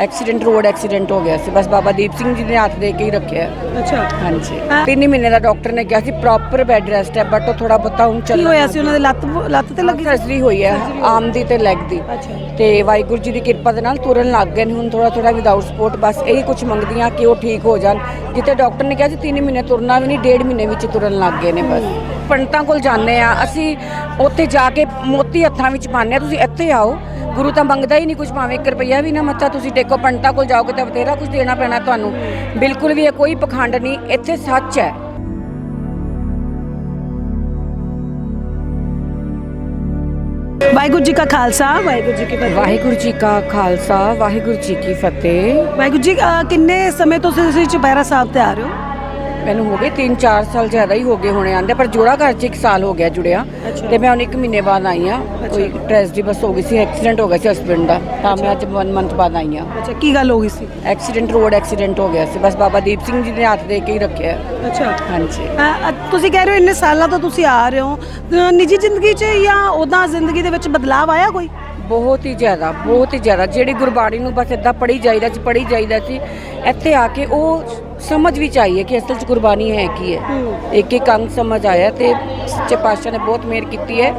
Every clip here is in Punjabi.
ਐਕਸੀਡੈਂਟ ਰੋਡ ਐਕਸੀਡੈਂਟ ਹੋ ਗਿਆ ਸੀ। ਬਸ ਬਾਬਾ ਦੀਪ ਸਿੰਘ ਜੀ ਨੇ ਹੱਥ ਦੇ ਕੇ ਹੀ ਰੱਖਿਆ। ਅੱਛਾ। ਹਾਂਜੀ। ਹਾਂ। ਤਿੰਨ ਮਹੀਨੇ ਦਾ ਡਾਕਟਰ ਨੇ ਕਿਹਾ ਸੀ ਪ੍ਰੋਪਰ ਬੈੱਡ ਰੈਸਟ ਹੈ ਬਟ ਉਹ ਥੋੜਾ ਬਹੁਤਾ ਹੁਣ ਕੀ ਚੱਲ ਹੋਇਆ ਸੀ? ਉਹਨਾਂ ਦੇ ਲੱਤ ਲੱਤ ਤੇ ਲੱਗੀ ਸਰਜਰੀ ਹੋਈ ਹੈ ਆਮ ਦੀ ਤੇ ਲੈਗ ਦੀ। ਅੱਛਾ। ਤੇ ਵਾਹਿਗੁਰੂ ਜੀ ਦੀ ਕਿਰਪਾ ਦੇ ਨਾਲ ਤੁਰਨ ਲੱਗ ਗਏ ਨੇ ਹੁਣ ਥੋੜਾ ਥੋੜਾ ਵਿਦਆਊਟ ਸਪੋਰਟ ਬਸ ਇਹੀ ਕੁਝ ਮੰਗਦੀਆਂ ਕਿ ਉਹ ਠੀਕ ਹੋ ਜਾਣ। ਜਿੱਥੇ ਡਾਕਟਰ ਨੇ ਕਿਹਾ ਸੀ 3 ਮਹੀਨੇ ਤੁਰਨਾ ਵੀ ਨਹੀਂ ਡੇਢ ਮਹੀਨੇ ਵਿੱਚ ਤੁਰਨ ਲੱਗ ਗਏ ਨੇ ਬਸ। ਪੰਡਤਾਂ ਕੋਲ ਜਾਂਦੇ ਆ ਅਸੀਂ ਉੱਥੇ ਜਾ ਕੇ ਮੋਤੀ ਹੱਥਾਂ ਵਿੱਚ ਪਾਉਂਦੇ ਆ ਤੁਸੀਂ ਇੱਥੇ ਆਓ। ਗੁਰੂ ਤਾਂ ਮੰਗਦਾ ਹੀ ਨਹੀਂ ਕੁਝ ਭਾਵੇਂ 1 ਰੁਪਈਆ ਵੀ ਨਾ ਮੱਥਾ ਤੁਸੀਂ ਟੇਕੋ ਪੰਡਤਾਂ ਕੋਲ ਜਾਓਗੇ ਤਾਂ ਬਥੇਰਾ ਕੁਝ ਦੇਣਾ ਪੈਣਾ ਤੁਹਾਨੂੰ। ਬਿਲਕੁਲ ਵੀ ਇਹ ਕੋਈ ਪਖੰਡ ਨਹੀਂ ਇੱਥੇ ਸੱਚ ਹੈ। ਵਾਹਿਗੁਰੂ ਜੀ ਕਾ ਖਾਲਸਾ। ਵਾਹਿਗੁਰੂ ਜੀ ਕੀ ਫਤਿਹ। ਵਾਹਿਗੁਰੂ ਜੀ ਕਾ ਖਾਲਸਾ ਵਾਹਿਗੁਰੂ ਜੀ ਕੀ ਫਤਿਹ। ਵਾਹਿਗੁਰੂ ਜੀ ਕਿੰਨੇ ਸਮੇਂ ਤੋਂ ਤੁਸੀਂ ਚੁਪਹਿਰਾ ਸਾਹਿਬ ਤੇ ਆ ਰਹੇ ਹੋ? ਮੈਨੂੰ ਹੋ ਗਏ 3-4 ਸਾਲ ਜ਼ਿਆਦਾ ਹੀ ਹੋ ਗਏ ਹੋਣੇ ਆਂਦੇ ਪਰ ਜੋੜਾ ਘਰ 'ਚ 1 ਸਾਲ ਹੋ ਗਿਆ ਜੁੜਿਆ। ਤੇ ਮੈਂ ਹੁਣ 1 ਮਹੀਨੇ ਬਾਅਦ ਆਈ ਆ ਕੋਈ ਟ੍ਰੈਜਡੀ ਬਸ ਹੋ ਗਈ ਸੀ ਐਕਸੀਡੈਂਟ ਹੋ ਗਿਆ ਸੀ ਹਸਬੰਡ ਦਾ ਤਾਂ ਮੈਂ ਅੱਜ 1 ਮੰਥ ਬਾਅਦ ਆਈ ਆ ਅੱਛਾ ਕੀ ਗੱਲ ਹੋ ਗਈ ਸੀ? ਐਕਸੀਡੈਂਟ ਰੋਡ ਐਕਸੀਡੈਂਟ ਹੋ ਗਿਆ ਸੀ ਬਸ ਬਾਬਾ ਦੀਪ ਸਿੰਘ ਜੀ ਨੇ ਹੱਥ ਦੇ ਕੇ ਹੀ ਰੱਖਿਆ। ਅੱਛਾ। ਹਾਂਜੀ। ਤੁਸੀਂ ਕਹਿ ਰਹੇ ਹੋ ਇੰਨੇ ਸਾਲਾਂ ਤੋਂ ਤੁਸੀਂ ਆ ਰਹੇ ਹੋ। ਨਿੱਜੀ ਜ਼ਿੰਦਗੀ 'ਚ ਜਾਂ ਉਦਾਂ ਜ਼ਿੰਦਗੀ ਦੇ ਵਿੱਚ ਬਦਲਾਅ ਆਇਆ ਕੋਈ? ਬਹੁਤ ਹੀ ਜ਼ਿਆਦਾ ਬਹੁਤ ਹੀ ਜ਼ਿਆਦਾ। ਜਿਹੜੀ ਗੁਰਬਾਣੀ ਨੂੰ ਬਸ ਇਦਾਂ ਪੜ੍ਹੀ ਜਾਈਦਾ ਸੀ ਪੜ੍ਹੀ ਜਾਈਦਾ ਸੀ ਇੱਥੇ ਆ ਕੇ ਉਹ ਸਮਝ ਵੀ ਚਾਹੀਏ ਕਿ ਅਸਲ 'ਚ ਗੁਰਬਾਣੀ ਹੈ ਕੀ ਹੈ। ਇੱਕ ਇੱਕ ਅੰਗ ਸਮਝ ਆਇਆ ਤੇ ਸੱਚੇ ਪਾਤਸ਼ਾਹ ਨੇ ਬਹੁਤ ਮਿਹਰ ਕੀਤੀ ਹੈ।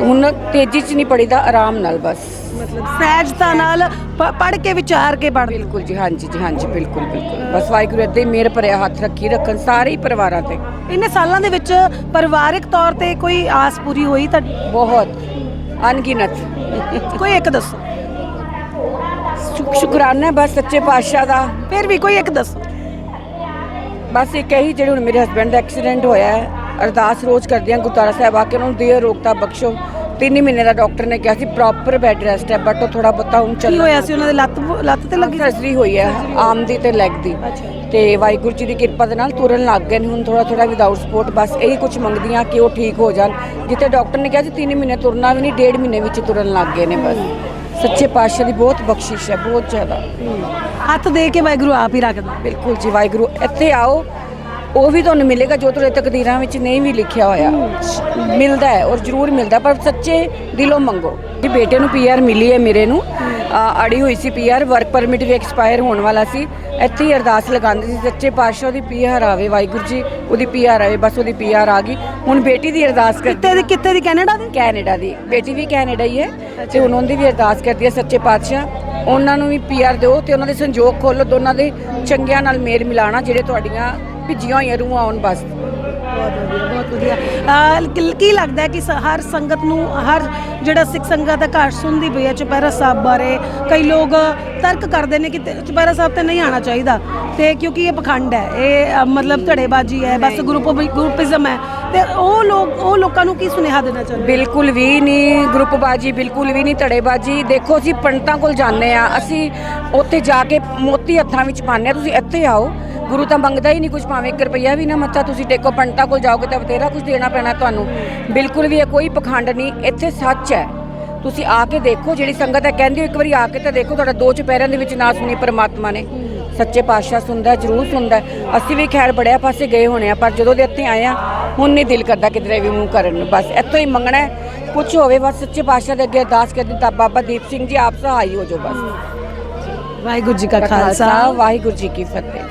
ਹੁਣ ਤੇਜ਼ੀ 'ਚ ਨਹੀਂ ਪੜੀਦਾ ਆਰਾਮ ਨਾਲ ਬਸ। ਮਤਲਬ ਸਹਿਜਤਾ ਨਾਲ ਪੜ ਕੇ ਵਿਚਾਰ ਕੇ ਪੜ ਬਿਲਕੁਲ ਜੀ ਹਾਂਜੀ ਜੀ ਹਾਂਜੀ ਬਿਲਕੁਲ ਬਿਲਕੁਲ। ਬਸ ਵਾਹਿਗੁਰੂ ਏਦਾਂ ਹੀ ਮਿਹਰ ਭਰਿਆ ਹੱਥ ਰੱਖੀ ਰੱਖਣ ਸਾਰੇ ਹੀ ਪਰਿਵਾਰਾਂ ਤੇ। ਇੰਨੇ ਸਾਲਾਂ ਦੇ ਵਿੱਚ ਪਰਿਵਾਰਕ ਤੌਰ ਤੇ ਕੋਈ ਆਸ ਪੂਰੀ ਹੋਈ ਤਾਂ ਬਹੁਤ। ਅਣਗਿਣਤ। ਕੋਈ ਇੱਕ ਦੱਸੋ। ਸ਼ੁਕ- ਸ਼ੁਕਰਾਨਾ ਬਸ ਸੱਚੇ ਪਾਤਸ਼ਾਹ ਦਾ। ਫਿਰ ਵੀ ਕੋਈ ਇੱਕ ਦੱਸੋ। ਬਸ ਇੱਕ ਇਹੀ ਜਿਹੜੇ ਹੁਣ ਮੇਰੇ ਹਸਬੰਡ ਦਾ ਐਕਸੀਡੈਂਟ ਹੋਇਆ ਹੈ। ਅਰਦਾਸ ਰੋਜ਼ ਕਰਦੇ ਹਾਂ ਗੁਰਦੁਆਰਾ ਸਾਹਿਬ ਆ ਕੇ ਉਹਨਾਂ ਨੂੰ ਦੇਹ ਰੋਗਤਾ ਬਖਸ਼ੋ। ਤਿੰਨ ਹੀ ਮਹੀਨੇ ਦਾ ਡਾਕਟਰ ਨੇ ਕਿਹਾ ਸੀ ਪ੍ਰੋਪਰ ਬੈੱਡ ਰੈਸਟ ਹੈ ਬਟ ਉਹ ਥੋੜਾ ਬਹੁਤਾ ਹੁਣ ਚੱਲ ਕੀ ਹੋਇਆ ਸੀ ਉਹਨਾਂ ਦੇ ਲੱਤ ਲੱਤ ਤੇ ਲੱਗੀ ਸਰਜਰੀ ਹੋਈ ਹੈ ਆਮ ਦੀ ਤੇ ਲੈਗ ਦੀ। ਤੇ ਵਾਹਿਗੁਰੂ ਜੀ ਦੀ ਕਿਰਪਾ ਦੇ ਨਾਲ ਤੁਰਨ ਲੱਗ ਗਏ ਨੇ ਹੁਣ ਥੋੜਾ ਥੋੜਾ ਵਿਦਆਊਟ ਸਪੋਰਟ ਬਸ ਇਹੀ ਕੁਝ ਮੰਗਦੀਆਂ ਕਿ ਉਹ ਠੀਕ ਹੋ ਜਾਣ। ਜਿੱਥੇ ਡਾਕਟਰ ਨੇ ਕਿਹਾ ਸੀ 3 ਮਹੀਨੇ ਤੁਰਨਾ ਵੀ ਨਹੀਂ ਡੇਢ ਮਹੀਨੇ ਵਿੱਚ ਤੁਰਨ ਲੱਗ ਗਏ ਨੇ ਬਸ। ਸੱਚੇ ਪਾਤਸ਼ਾਹ ਦੀ ਬਹੁਤ ਬਖਸ਼ਿਸ਼ ਹੈ ਬਹੁਤ ਜ਼ਿਆਦਾ। ਹੱਥ ਦੇ ਕੇ ਵਾਹਿਗੁਰੂ ਆਪ ਹੀ ਰੱਖਦਾ ਬਿਲਕੁਲ ਜੀ ਵਾਹਿਗੁਰੂ ਇੱਥੇ ਆਓ। ਉਹ ਵੀ ਤੁਹਾਨੂੰ ਮਿਲੇਗਾ ਜੋ ਤੁਹਾਡੇ ਤਕਦੀਰਾਂ ਵਿੱਚ ਨਹੀਂ ਵੀ ਲਿਖਿਆ ਹੋਇਆ। ਮਿਲਦਾ ਹੈ ਔਰ ਜ਼ਰੂਰ ਮਿਲਦਾ ਪਰ ਸੱਚੇ ਦਿਲੋਂ ਮੰਗੋ। ਜੀ ਬੇਟੇ ਨੂੰ ਪੀਆਰ ਮਿਲੀ ਹੈ ਮੇਰੇ ਨੂੰ। ਅੜੀ ਹੋਈ ਸੀ ਪੀਆਰ ਵਰਕ ਪਰਮਿਟ ਵੀ ਐਕਸਪਾਇਰ ਹੋਣ ਵਾਲਾ ਸੀ। ਇੱਥੇ ਹੀ ਅਰਦਾਸ ਲਗਾਉਂਦੇ ਸੀ ਸੱਚੇ ਪਾਤਸ਼ਾਹ ਦੀ ਪੀਆਰ ਆਵੇ ਵਾਹਿਗੁਰੂ ਜੀ ਉਹਦੀ ਪੀਆਰ ਆਵੇ ਬਸ ਉਹਦੀ ਪੀਆਰ ਆ ਗਈ। ਹੁਣ ਬੇਟੀ ਦੀ ਅਰਦਾਸ ਕਰ ਕਿੱਥੇ ਦੀ ਕਿੱਥੇ ਦੀ ਕੈਨੇਡਾ ਦੀ? ਕੈਨੇਡਾ ਦੀ। ਬੇਟੀ ਵੀ ਕੈਨੇਡਾ ਹੀ ਹੈ ਤੇ ਹੁਣ ਉਹਦੀ ਵੀ ਅਰਦਾਸ ਕਰਦੀ ਹੈ ਸੱਚੇ ਪਾਤਸ਼ਾਹ। ਉਹਨਾਂ ਨੂੰ ਵੀ ਪੀਆਰ ਦਿਓ ਤੇ ਉਹਨਾਂ ਦੇ ਸੰਜੋਗ ਖੋਲੋ ਦੋਨਾਂ ਦੇ ਚੰਗਿਆਂ ਨਾਲ ਮੇਲ ਮਿਲਾਣਾ ਜਿਹੜੇ ਤੁਹਾਡੀਆਂ ਭਿੱਜੀਆਂ ਹੋਈਆਂ ਰੂਹਾਂ ਆਉਣ ਬਸ ਬਹੁਤ ਵਧੀਆ ਬਹੁਤ ਵਧੀਆ। ਅਹ, ਕੀ- ਕੀ ਲੱਗਦਾ ਹੈ ਕਿ ਸ- ਹਰ ਸੰਗਤ ਨੂੰ ਹਰ ਜਿਹੜਾ ਸਿੱਖ ਸੰਗਤ ਦਾ ਘਰ ਸੁਣਦੀ ਪਈ ਹੈ ਚੁਪਹਿਰਾ ਸਾਹਿਬ ਬਾਰੇ ਕਈ ਲੋਕ ਤਰਕ ਕਰਦੇ ਨੇ ਕਿ ਤੇ- ਚੁਪਹਿਰਾ ਸਾਹਿਬ ਤੇ ਨਹੀਂ ਆਣਾ ਚਾਹੀਦਾ। ਤੇ ਕਿਉਂਕਿ ਇਹ ਪਖੰਡ ਹੈ ਇਹ ਮਤਲਬ ਧੜੇਬਾਜ਼ੀ ਹੈ ਬਸ ਗਰੁੱਪ ਗਰੁੱਪਿਜ਼ਮ ਹੈ। ਤੇ ਉਹ ਲੋਕ ਉਹ ਲੋਕਾਂ ਨੂੰ ਕੀ ਸੁਨੇਹਾ ਦੇਣਾ ਚਾਹੁੰਦੇ? ਬਿਲਕੁਲ ਵੀ ਨਹੀਂ ਗਰੁੱਪਬਾਜੀ ਬਿਲਕੁਲ ਵੀ ਨਹੀਂ ਧੜੇਬਾਜੀ। ਦੇਖੋ ਅਸੀਂ ਪੰਡਤਾਂ ਕੋਲ ਜਾਂਦੇ ਆ ਅਸੀਂ ਉੱਥੇ ਜਾ ਕੇ ਮੋਤੀ ਹੱਥਾਂ ਵਿੱਚ ਪਾਉਂਦੇ ਆ ਤੁਸੀਂ ਇੱਥੇ ਆਓ। ਗੁਰੂ ਤਾਂ ਮੰਗਦਾ ਹੀ ਨਹੀਂ ਕੁਝ ਭਾਵੇਂ 1 ਰੁਪਈਆ ਵੀ ਨਾ ਮੱਥਾ ਤੁਸੀਂ ਟੇਕੋ ਪੰਡਤਾਂ ਕੋਲ ਜਾਓਗੇ ਤਾਂ ਬਥੇਰਾ ਕੁਝ ਦੇਣਾ ਪੈਣਾ ਤੁਹਾਨੂੰ। ਬਿਲਕੁਲ ਵੀ ਇਹ ਕੋਈ ਪਖੰਡ ਨਹੀਂ ਇੱਥੇ ਸੱਚ ਹੈ। ਤੁਸੀਂ ਆ ਕੇ ਦੇਖੋ ਜਿਹੜੀ ਸੰਗਤ ਹੈ ਕਹਿੰਦੀ ਹੋ ਇੱਕ ਵਾਰੀ ਆ ਕੇ ਤਾਂ ਦੇਖੋ ਤੁਹਾਡਾ ਦੋ ਚੁਪਹਿਰਿਆਂ ਦੇ ਵਿੱਚ ਨਾ ਸੁਣੀ ਪਰਮਾਤਮਾ ਨੇ। ਸੱਚੇ ਪਾਤਸ਼ਾਹ ਸੁਣਦਾ ਜ਼ਰੂਰ ਸੁਣਦਾ। ਅਸੀਂ ਵੀ ਖੈਰ ਬੜਿਆ ਪਾਸੇ ਗਏ ਹੋਣੇ ਆ ਪਰ ਜਦੋਂ ਦੇ ਇੱਥੇ ਆਏ ਆ ਹੁਣ ਨਹੀਂ ਦਿਲ ਕਰਦਾ ਕਿਧਰੇ ਵੀ ਮੂੰਹ ਕਰਨ ਨੂੰ। ਬਸ ਇੱਥੋਂ ਹੀ ਮੰਗਣਾ ਹੈ ਕੁਝ ਹੋਵੇ ਬਸ ਸੱਚੇ ਪਾਤਸ਼ਾਹ ਦੇ ਅੱਗੇ ਅਰਦਾਸ ਕਰਦੀ ਤਾਂ ਬਾਬਾ ਦੀਪ ਸਿੰਘ ਜੀ ਆਪ ਸਹਾਈ ਹੋ ਜਾਓ ਬਸ। ਵਾਹਿਗੁਰੂ ਜੀ ਕਾ ਖਾਲਸਾ। ਵਾਹਿਗੁਰੂ ਜੀ ਕੀ ਫਤਿਹ